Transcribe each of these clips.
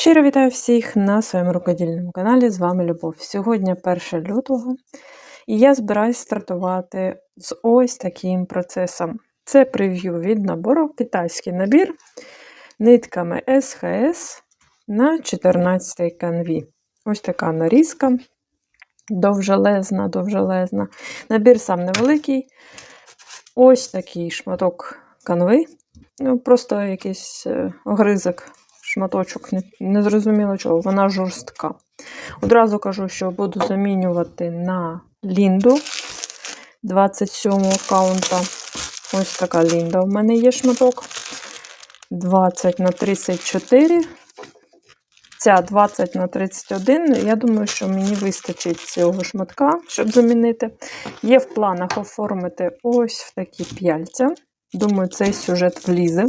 Щиро вітаю всіх на своєму рукодільному каналі. З вами Любов. Сьогодні 1 лютого, і я збираюсь стартувати з ось таким процесом. Це прев'ю від набору, китайський набір нитками СХС на 14 канві. Ось така нарізка. Довжелезна, довжелезна. Набір сам невеликий. Ось такий шматок канви. Ну, Просто якийсь е, огризок шматочок, не, не зрозуміло чого, вона жорстка. Одразу кажу, що буду замінювати на лінду 27 каунта. Ось така лінда. У мене є шматок 20 на 34. Ця 20 на 31. Я думаю, що мені вистачить цього шматка, щоб замінити. Є в планах оформити ось в такі п'яльця. Думаю, цей сюжет влізе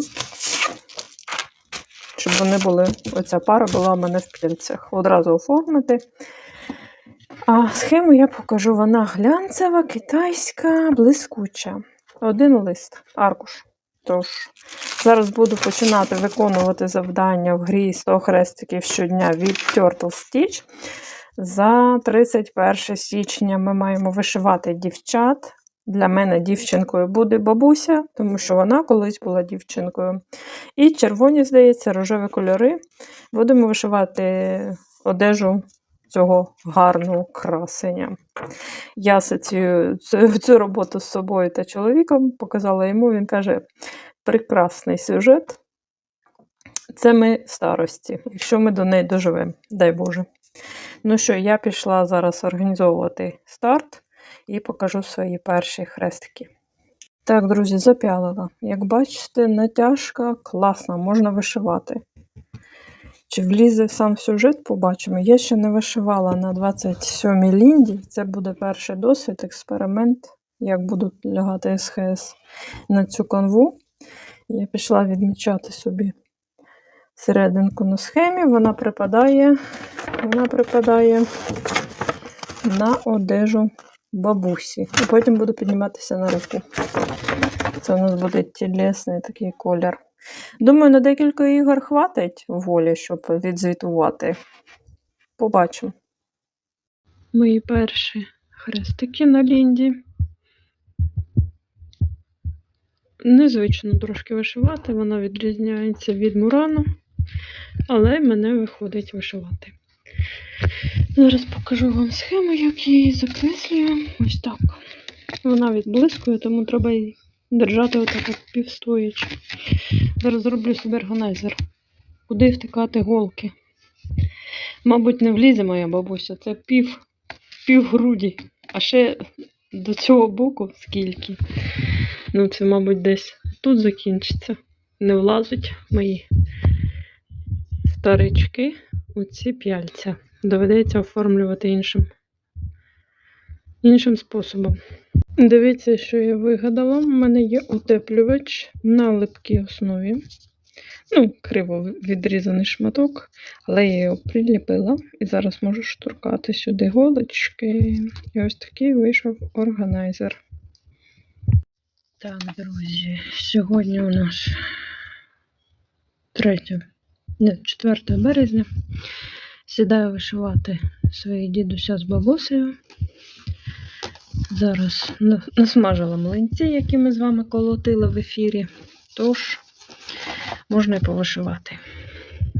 щоб вони були, оця пара була в мене в пільцях. Одразу оформити. А схему я покажу. Вона глянцева, китайська, блискуча. Один лист, аркуш. Тож, зараз буду починати виконувати завдання в грі 100 хрестиків щодня від Turtle Stitch. За 31 січня ми маємо вишивати дівчат для мене дівчинкою буде бабуся, тому що вона колись була дівчинкою. І червоні, здається, рожеві кольори. Будемо вишивати одежу цього гарного красення. Я асоціюю цю, цю роботу з собою та чоловіком, показала йому, він каже: прекрасний сюжет. Це ми старості, якщо ми до неї доживемо, дай Боже. Ну що, я пішла зараз організовувати старт і покажу свої перші хрестики. Так, друзі, запялила. Як бачите, натяжка класна, можна вишивати. Чи влізе сам сюжет, побачимо. Я ще не вишивала на 27-й лінді. Це буде перший досвід, експеримент, як будуть лягати СХС на цю канву. Я пішла відмічати собі серединку на схемі, вона припадає, вона припадає на одежу бабусі. І потім буду підніматися на руку. Це у нас буде тілесний такий колір. Думаю, на декілька ігор хватить волі, щоб відзвітувати. Побачимо. Мої перші хрестики на лінді. Незвично трошки вишивати, вона відрізняється від мурану, але мене виходить вишивати. Зараз покажу вам схему, як її закреслюю. Ось так. Вона відблискує, тому треба її держати отак от півстоячи. Зараз зроблю собі органайзер. Куди втикати голки? Мабуть, не влізе моя бабуся, це пів, пів груді. А ще до цього боку скільки. Ну, це, мабуть, десь тут закінчиться. Не влазить мої старички у ці п'яльця доведеться оформлювати іншим іншим способом. Дивіться, що я вигадала. У мене є утеплювач на липкій основі. Ну, криво відрізаний шматок, але я його приліпила і зараз можу штуркати сюди голочки. І ось такий вийшов органайзер. Так, друзі, сьогодні у нас 3, не, 4 березня. Сідаю вишивати своїх дідуся з бабусею. Зараз насмажила млинці, які ми з вами колотили в ефірі. Тож, можна і повишивати.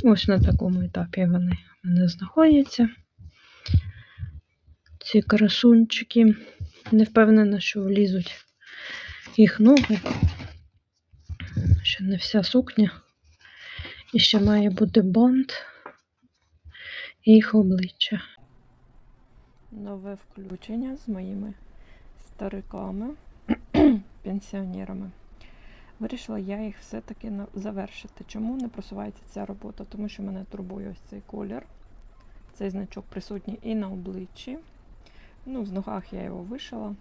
Ось на такому етапі вони в мене знаходяться. Ці красунчики. Не впевнена, що влізуть їх ноги. Ще не вся сукня. І ще має бути бант їх обличчя. Нове включення з моїми стариками, пенсіонерами. Вирішила я їх все-таки завершити. Чому не просувається ця робота? Тому що мене турбує ось цей колір. Цей значок присутній і на обличчі. Ну, в ногах я його вишила.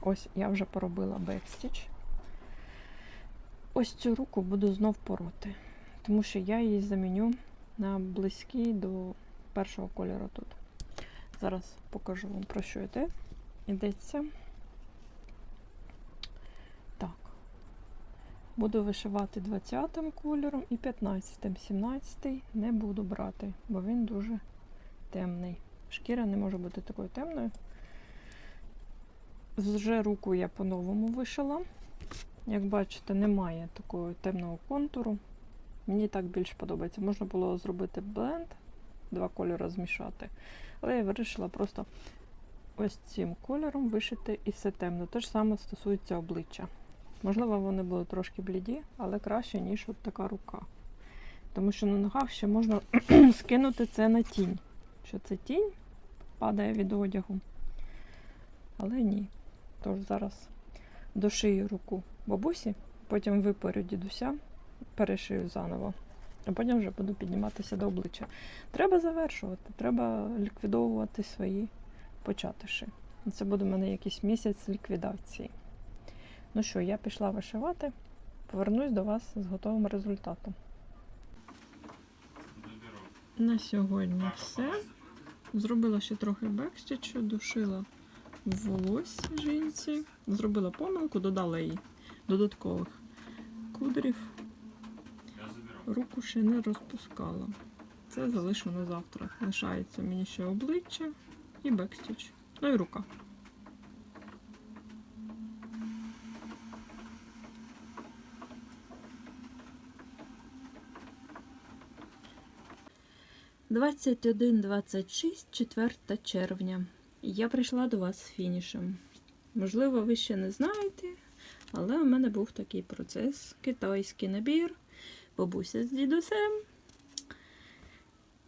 Ось я вже поробила бекстіч. Ось цю руку буду знов пороти, тому що я її заміню на близький до першого кольору тут. Зараз покажу вам про що йде. Йдеться. Так. Буду вишивати 20-м кольором і 15-м. 17-й не буду брати, бо він дуже темний. Шкіра не може бути такою темною. Вже руку я по-новому вишила. Як бачите, немає такого темного контуру. Мені так більш подобається. Можна було зробити бленд, два кольори змішати. Але я вирішила просто ось цим кольором вишити і все темно. Те ж саме стосується обличчя. Можливо, вони були трошки бліді, але краще, ніж от така рука. Тому що на ногах ще можна скинути це на тінь. Що це тінь падає від одягу. Але ні. Тож зараз дошию руку бабусі, потім випарю дідуся, перешию заново, а потім вже буду підніматися до обличчя. Треба завершувати, треба ліквідовувати свої початиші. Це буде в мене якийсь місяць ліквідації. Ну що, я пішла вишивати, повернусь до вас з готовим результатом. На сьогодні все. Зробила ще трохи бекстічу, душила волосся жінці. Зробила помилку, додала їй додаткових кудрів. Руку ще не розпускала. Це залишу на завтра. Лишається мені ще обличчя і бекстіч. Ну і рука. Двадцять один, двадцять шість, 4 червня. Я прийшла до вас з фінішем. Можливо, ви ще не знаєте, але у мене був такий процес: китайський набір, бабуся з дідусем.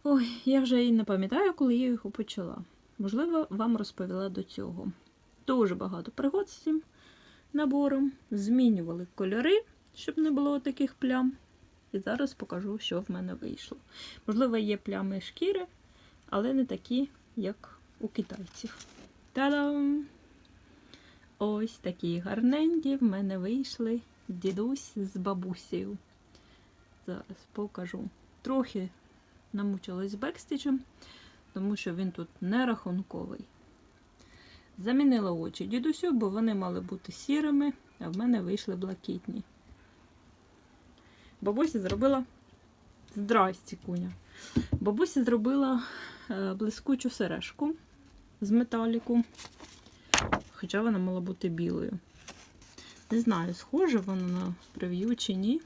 Ой, я вже і не пам'ятаю, коли я його почала. Можливо, вам розповіла до цього. Дуже багато пригод з цим набором. Змінювали кольори, щоб не було таких плям. І зараз покажу, що в мене вийшло. Можливо, є плями шкіри, але не такі, як у китайців. Та-дам! Ось такі гарненькі в мене вийшли дідусь з бабусею. Зараз покажу. Трохи намучилась з бекстічем, тому що він тут не рахунковий. Замінила очі дідусю, бо вони мали бути сірими, а в мене вийшли блакитні. Бабуся зробила здрасті куня. Бабуся зробила е, блискучу сережку з металіку, хоча вона мала бути білою. Не знаю, схоже вона на прев'ю чи ні.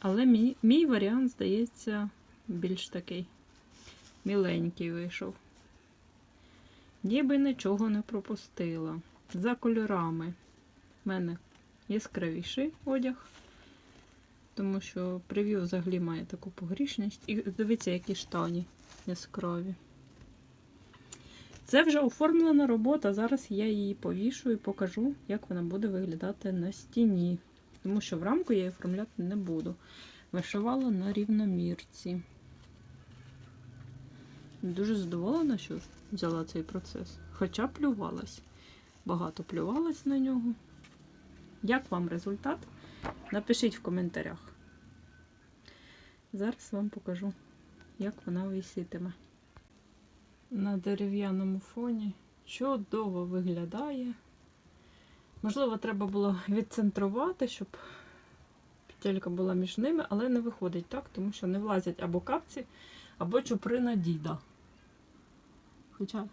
Але мій, мій варіант, здається, більш такий міленький вийшов. Ніби нічого не пропустила. За кольорами в мене яскравіший одяг, тому що прев'ю взагалі має таку погрішність. І дивіться, які штані яскраві. Це вже оформлена робота. Зараз я її повішу і покажу, як вона буде виглядати на стіні. Тому що в рамку я її оформляти не буду. Вишивала на рівномірці. Дуже задоволена, що взяла цей процес. Хоча плювалась. Багато плювалась на нього. Як вам результат? Напишіть в коментарях. Зараз вам покажу, як вона висітиме. На дерев'яному фоні чудово виглядає. Можливо, треба було відцентрувати, щоб петелька була між ними, але не виходить так, тому що не влазять або капці, або чуприна діда. Хоча,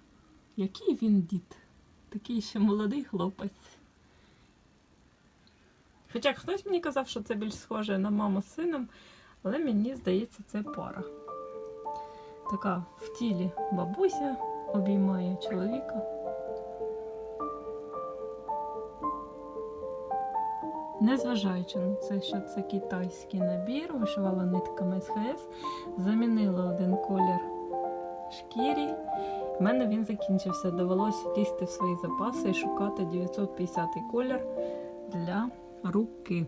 який він дід? Такий ще молодий хлопець. Хоча хтось мені казав, що це більш схоже на маму з сином, але мені здається, це пара. Така в тілі бабуся обіймає чоловіка. Незважаючи на це, що це китайський набір, вишивала нитками СХС, замінила один колір шкірі. В мене він закінчився. Довелося лізти в свої запаси і шукати 950 колір для руки.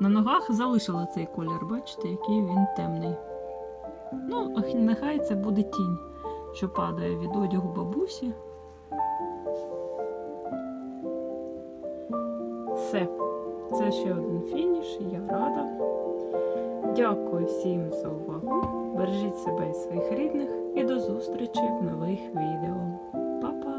На ногах залишила цей колір, бачите, який він темний. Ну, нехай це буде тінь, що падає від одягу бабусі. Все. Це ще один фініш, я рада. Дякую всім за увагу. Бережіть себе і своїх рідних і до зустрічі в нових відео. Па-па!